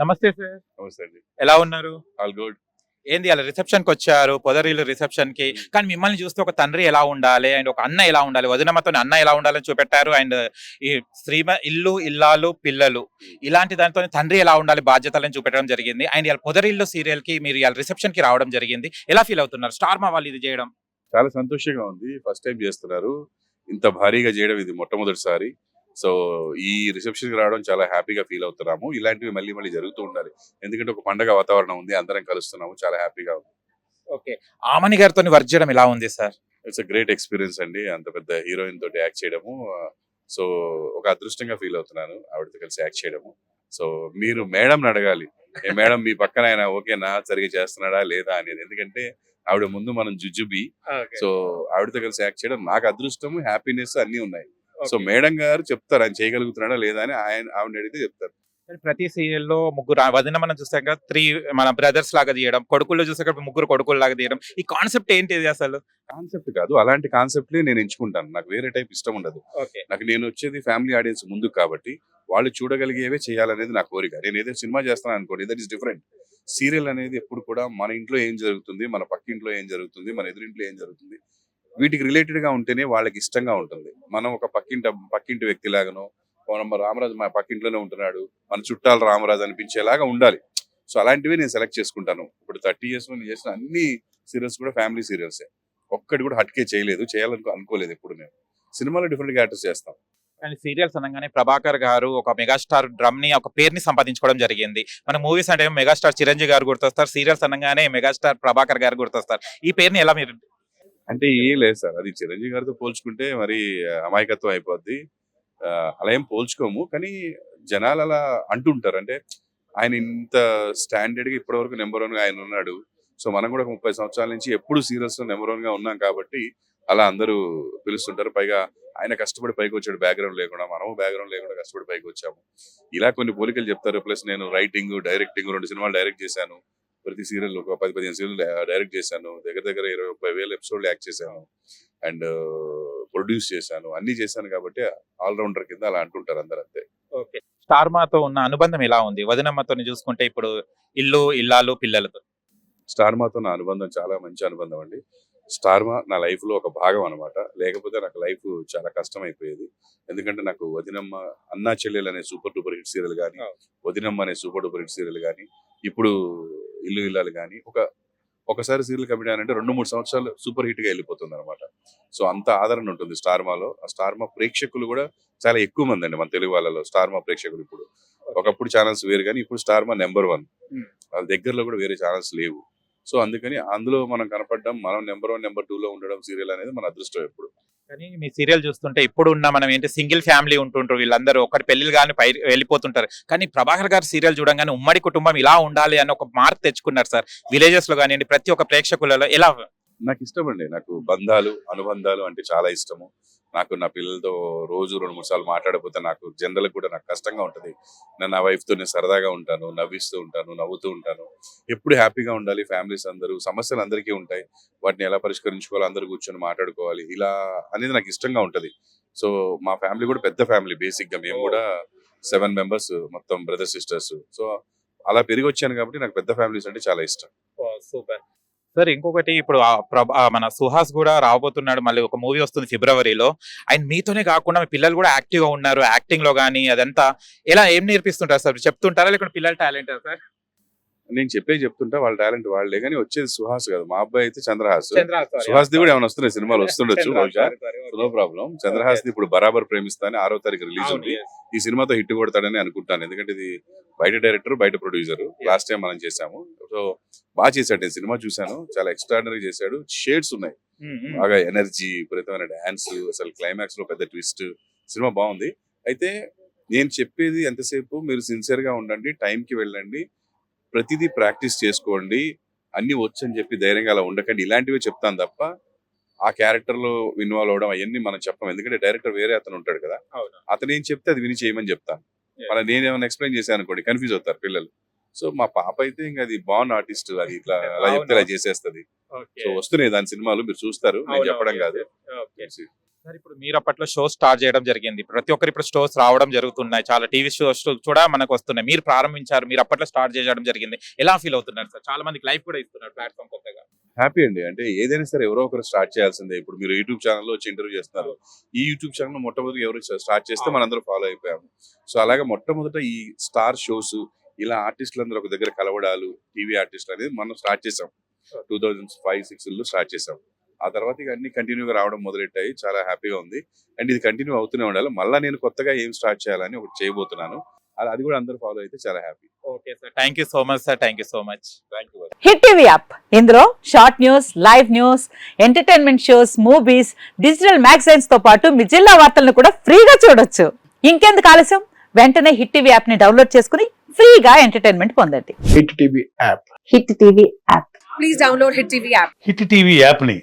నమస్తే సార్. నమస్తే అండి. ఎలా ఉన్నారు? All good. ఏంది అలా రిసెప్షన్కి వచ్చారు? పొదరీలు రిసెప్షన్కి కానీ మిమ్మల్ని చూస్తే ఒక తండ్రి ఎలా ఉండాలి? అండ్ ఒక అన్న ఎలా ఉండాలి? వదినమ్మతో అన్న ఎలా ఉండాలని చూపెట్టారు? అండ్ ఈ శ్రీమ ఇల్లు ఇల్లాలు పిల్లలు. ఇలాంటి దాంతో తండ్రి ఎలా ఉండాలి? బాధ్యతలను చూపెట్టడం జరిగింది. అండ్ ఇలా పొదరిల్లు సీరియల్కి మీరు ఇలా రిసెప్షన్కి రావడం జరిగింది. ఎలా ఫీల్ అవుతున్నారు? స్టార్ మా వాళ్ళు ఇది చేయడం. చాలా సంతోషంగా ఉంది. ఫస్ట్ టైం చేస్తున్నారు. ఇంత భారీగా చేయడం ఇది మొట్టమొదటిసారి. సో ఈ రిసెప్షన్కి రావడం చాలా హ్యాపీగా ఫీల్ అవుతున్నాము. ఇలాంటివి మళ్ళీ మళ్ళీ జరుగుతూ ఉండాలి. ఎందుకంటే ఒక పండగ వాతావరణం ఉంది అందరం కలుస్తున్నాము చాలా హ్యాపీగా ఉంది. ఓకే. ఆమని గారితో వర్క్ చేయడం ఎలా ఉంది sir? It's a great experience అండి. అంత పెద్ద హీరోయిన్ తోటి యాక్ట్ చేయడము. సో ఒక అదృష్టంగా ఫీల్ అవుతున్నాను. ఆవిడతో కలిసి యాక్ట్ చేయడము. సో మీరు మేడం అడగాలి. ఏ మేడం మీ పక్కన ఆయన ఓకేనా? సరిగా చేస్తున్నాడా? లేదా? అనేది. ఎందుకంటే ఆవిడ ముందు మనం జుజుబి. సో ఆవిడతో కలిసి యాక్ట్ చేయడం నాకు అదృష్టము హ్యాపీనెస్ అన్ని ఉన్నాయి. సో మేడం గారు చెప్తారు ఆయన చేయగలుగుతున్నాడా లేదా అని ఆయన ఆవిడ అడిగితే చెప్తారు. ప్రతి సీరియల్లో ముగ్గురు ఆ వదిన మనం చూసాక త్రీ మన బ్రదర్స్ లాగా తీయడం కొడుకుల్లో చూసాక ముగ్గురు కొడుకులు లాగా తీయడం ఈ కాన్సెప్ట్ ఏంటిది అసలు? కాన్సెప్ట్ కాదు అలాంటి కాన్సెప్ట్లే నేను ఎంచుకుంటాను. నాకు వేరే టైప్ ఇష్టం ఉండదు. నాకు నేను వచ్చేది ఫ్యామిలీ ఆడియన్స్ ముందు కాబట్టి వాళ్ళు చూడగలిగేవే చేయాలనేది నా కోరిక. నేను ఏదో సినిమా చేస్తాను అనుకోండి దట్ ఈస్ డిఫరెంట్ సీరియల్ అనేది ఎప్పుడు కూడా మన ఇంట్లో ఏం జరుగుతుంది మన పక్కింట్లో ఏం జరుగుతుంది మన ఎదురింట్లో ఏం జరుగుతుంది వీటికి రిలేటెడ్గా ఉంటేనే వాళ్ళకి ఇష్టంగా ఉంటుంది. మనం ఒక పక్కింటి పక్కింటి వ్యక్తి లాగానో మన రామరాజు మా పక్కింట్లోనే ఉంటున్నాడు మన చుట్టాలు రామరాజు అనిపించేలాగా ఉండాలి. సో అలాంటివి నేను సెలెక్ట్ చేసుకుంటాను. ఇప్పుడు థర్టీ ఇయర్స్ నేను చేసిన అన్ని సీరియల్స్ కూడా ఫ్యామిలీ సీరియల్సే ఒక్కటి కూడా హట్కే చేయలేదు చేయాలనుకో అనుకోలేదు ఎప్పుడు నేను. సినిమాలో డిఫరెంట్ క్యారెక్టర్స్ చేస్తాం. కానీ సీరియల్స్ అనగానే ప్రభాకర్ గారు ఒక మెగాస్టార్ డ్రమ్ని ఒక పేరుని సంపాదించుకోవడం జరిగింది. మన మూవీస్ అంటే మెగాస్టార్ చిరంజీవి గారు గుర్తొస్తారు సీరియల్స్ అనగానే మెగాస్టార్ ప్రభాకర్ గారు గుర్తొస్తారు. ఈ పేరుని ఎలా మీరు అంటే ఏం లేదు సార్. అది చిరంజీవి గారితో పోల్చుకుంటే మరి అమాయకత్వం అయిపోద్ది. అలా ఏం పోల్చుకోము. కానీ జనాలు అలా అంటుంటారు. అంటే ఆయన ఇంత స్టాండర్డ్గా ఇప్పటి వరకు నెంబర్ వన్గా ఆయన ఉన్నాడు. సో మనం కూడా ఒక ముప్పై సంవత్సరాల నుంచి ఎప్పుడు సీరియల్స్లో నెంబర్ వన్గా ఉన్నాం కాబట్టి అలా అందరూ పిలుస్తుంటారు. పైగా ఆయన కష్టపడి పైకి వచ్చాడు బ్యాక్గ్రౌండ్ లేకుండా మనము బ్యాక్గ్రౌండ్ లేకుండా కష్టపడి పైకి వచ్చాము ఇలా కొన్ని పోలికలు చెప్తారు. ప్లస్ నేను రైటింగ్ డైరెక్టింగ్ రెండు సినిమాలు డైరెక్ట్ చేశాను. ప్రతి సీరియల్ ఒక పది పదిహేను సీరియల్ డైరెక్ట్ చేశాను. దగ్గర దగ్గర ఇరవై ముప్పై వేల ఎపిసోడ్లు యాక్ట్ చేశాను. అండ్ ప్రొడ్యూస్ చేశాను. అన్ని చేశాను కాబట్టి ఆల్రౌండర్ కింద అలా అంటుంటారు అందరు అంతే. ఓకే. స్టార్ మాతో ఉన్న అనుబంధం ఎలా ఉంది? వదినమ్మతో చూసుకుంటే ఇప్పుడు ఇల్లు ఇల్లాలు పిల్లలతో. స్టార్ మాతో నా అనుబంధం చాలా మంచి అనుబంధం అండి. స్టార్ మా నా లైఫ్లో ఒక భాగం అనమాట లేకపోతే నాకు లైఫ్ చాలా కష్టం అయిపోయేది ఎందుకంటే నాకు వదినమ్మ అన్నా చెల్లెలు అనే సూపర్ డూపర్ హిట్ సీరియల్ కానీ. వదినమ్మ అనే సూపర్ డూపర్ హిట్ సీరియల్ కానీ ఇప్పుడు ఇల్లు ఇల్లాలు కానీ ఒక ఒకసారి సీరియల్ కమిటీ అంటే రెండు మూడు సంవత్సరాలు సూపర్ హిట్గా వెళ్ళిపోతుంది అనమాట సో అంత ఆదరణ ఉంటుంది స్టార్ మాలో ఆ స్టార్ మా ప్రేక్షకులు కూడా చాలా ఎక్కువ మంది అండి మన తెలుగు వాళ్ళలో స్టార్ మా ప్రేక్షకులు ఇప్పుడు. ఒకప్పుడు ఛానల్స్ వేరు కానీ ఇప్పుడు స్టార్ మా నెంబర్ వన్. వాళ్ళ దగ్గరలో కూడా వేరే ఛానల్స్ లేవు. సో అందుకని అందులో మనం కనపడడం మనం నెంబర్ వన్ నెంబర్ టూ లో ఉండడం సీరియల్ అనేది మన అదృష్టం ఎప్పుడు. కానీ మీ సీరియల్ చూస్తుంటే ఇప్పుడు ఉన్న మనం ఏంటి సింగిల్ ఫ్యామిలీ ఉంటుంటారు వీళ్ళందరూ. ఒకటి పెళ్ళిలు కానీ పై వెళ్ళిపోతుంటారు. కానీ ప్రభాకర్ గారి సీరియల్ చూడంగానే ఉమ్మడి కుటుంబం ఇలా ఉండాలి అని ఒక మార్క్ తెచ్చుకున్నారు సార్. విలేజెస్లో కానివ్వండి ప్రతి ఒక్క ప్రేక్షకులలో ఎలా నాకు ఇష్టం అండి నాకు బంధాలు అనుబంధాలు అంటే చాలా ఇష్టము. నాకు నా పిల్లలతో రోజు రెండు మూడు సార్లు మాట్లాడకపోతే నాకు జనరల్ కూడా నాకు కష్టంగా ఉంటుంది. నేను నా wife తో నేను సరదాగా ఉంటాను నవ్విస్తూ ఉంటాను నవ్వుతూ ఉంటాను. ఎప్పుడు హ్యాపీగా ఉండాలి ఫ్యామిలీస్ అందరూ సమస్యలు అందరికీ ఉంటాయి. వాటిని ఎలా పరిష్కరించుకోవాలి అందరూ కూర్చొని మాట్లాడుకోవాలి ఇలా అనేది నాకు ఇష్టంగా ఉంటది. సో మా ఫ్యామిలీ కూడా పెద్ద ఫ్యామిలీ బేసిక్గా మేము కూడా సెవెన్ మెంబర్స్ మొత్తం బ్రదర్ సిస్టర్స్. సో అలా పెరిగి వచ్చాను కాబట్టి నాకు పెద్ద ఫ్యామిలీస్ అంటే చాలా ఇష్టం. సూపర్. సార్ ఇంకొకటి ఇప్పుడు మన సుహాస్ కూడా రాబోతున్నాడు మళ్ళీ ఒక మూవీ వస్తుంది ఫిబ్రవరిలో. ఆయన మీతోనే కాకుండా మీ పిల్లలు కూడా యాక్టివ్గా ఉన్నారు యాక్టింగ్లో కానీ అదంతా. ఎలా ఏం నేర్పిస్తుంటారు సార్? చెప్తుంటారా? లేకుంటే పిల్లల టాలెంట్ సార్? నేను చెప్పే చెప్తుంటా వాళ్ళ టాలెంట్ వాళ్ళే కానీ వచ్చేది సుహాస్ కదా. మా అబ్బాయి అయితే చంద్రహాస్. సుహాస్ ది కూడా ఏమైనా వస్తున్నాయి సినిమాలు వస్తుండొచ్చు బహుశా. No problem. చంద్రహాస్ ది ఇప్పుడు బరాబర్ ప్రేమిస్తానే ఆరో తారీఖు రిలీజ్ ఉంది. ఈ సినిమాతో హిట్ కొడతాడని అనుకుంటాను. ఎందుకంటే ఇది బయట డైరెక్టర్ బయట ప్రొడ్యూసర్. లాస్ట్ టైం మనం చేసాము సో బాగా చేశాడు. నేను సినిమా చూశాను. చాలా ఎక్స్ట్రాడినరీ చేశాడు. షేడ్స్ ఉన్నాయి. బాగా ఎనర్జీ విపరీతమైన డాన్స్ అసలు క్లైమాక్స్లో పెద్ద ట్విస్ట్. సినిమా బాగుంది. అయితే నేను చెప్పేది ఎంతసేపు మీరు సిన్సియర్గా ఉండండి time కి వెళ్ళండి. ప్రతిదీ ప్రాక్టీస్ చేసుకోండి. అన్ని వచ్చు అని చెప్పి ధైర్యంగా అలా ఉండకండి. ఇలాంటివే చెప్తాను తప్ప ఆ క్యారెక్టర్లో ఇన్వాల్వ్ అవడం అవన్నీ మనం చెప్పం. ఎందుకంటే డైరెక్టర్ వేరే అతను ఉంటాడు కదా. అతను ఏం చెప్తే అది విని చేయమని చెప్తాను. మన నేను ఏమైనా ఎక్స్ప్లెయిన్ చేశాను అనుకోండి కన్ఫ్యూజ్ అవుతారు పిల్లలు. సో మా పాప అయితే ఇంకా అది బాన్ ఆర్టిస్ట్ అది ఇట్లా అలా చెప్తే ఇలా. చేసేస్తది. సో వస్తున్నాయి దాని సినిమాలు మీరు చూస్తారు. నేను చెప్పడం కాదు. సార్ ఇప్పుడు మీరు అప్పట్లో షో స్టార్ట్ చేయడం జరిగింది. ప్రతి ఒక్కరు ఇప్పుడు షోస్ రావడం జరుగుతున్నాయి. చాలా టీవీ షోస్ కూడా మనకు వస్తున్నాయి. మీరు ప్రారంభించారు మీరు అప్పట్లో స్టార్ట్ చేయడం జరిగింది. ఎలా ఫీల్ అవుతున్నారు సార్? చాలా మందికి లైఫ్ కూడా ఇస్తున్నారు ప్లాట్ఫామ్ కొత్తగా. హ్యాపీ అండి. అంటే ఏదైనా సరే ఎవరో ఒకరు స్టార్ట్ చేయాల్సిందే. ఇప్పుడు మీరు యూట్యూబ్ ఛానల్లో వచ్చి ఇంటర్వ్యూ చేస్తున్నారు. ఈ యూట్యూబ్ ఛానల్ మొట్టమొదటి ఎవరు స్టార్ట్ చేస్తే మనందరూ ఫాలో అయిపోయాము. సో అలాగే మొట్టమొదట ఈ స్టార్ షోస్ ఇలా ఆర్టిస్టులు అందరూ ఒక దగ్గర కలవడాలు టీవీ ఆర్టిస్టులు అనేది మనం స్టార్ట్ చేసాం. టూ థౌజండ్ ఫైవ్ సిక్స్లో స్టార్ట్ చేసాం. ఆ తర్వాత ఇక అన్ని కంటిన్యూగా రావడం మొదలెట్టాయి. చాలా హ్యాపీగా ఉంది. అండ్ ఇది కంటిన్యూ అవుతూనే ఉండాలి. మళ్ళీ నేను కొత్తగా ఏం స్టార్ట్ చేయాలని ఒకటి చేయబోతున్నాను. అది- అది కూడా అందరూ ఫాలో అయితే చాలా happy. Okay sir. Thank you so much sir thank you so much thank you Hit TV app ఇందులో short news live news entertainment shows movies digital మ్యాగజైన్స్తో పాటు మీ జిల్లా వార్తలను కూడా ఫ్రీగా చూడొచ్చు. ఇంకెందుకు ఆలస్యం? వెంటనే హిట్ టీవీ యాప్ని డౌన్లోడ్ చేసుకుని ఫ్రీగా ఎంటర్టైన్మెంట్ పొందండి. Hit TV app Hit TV app please download Hit TV app. Hit TV యాప్ని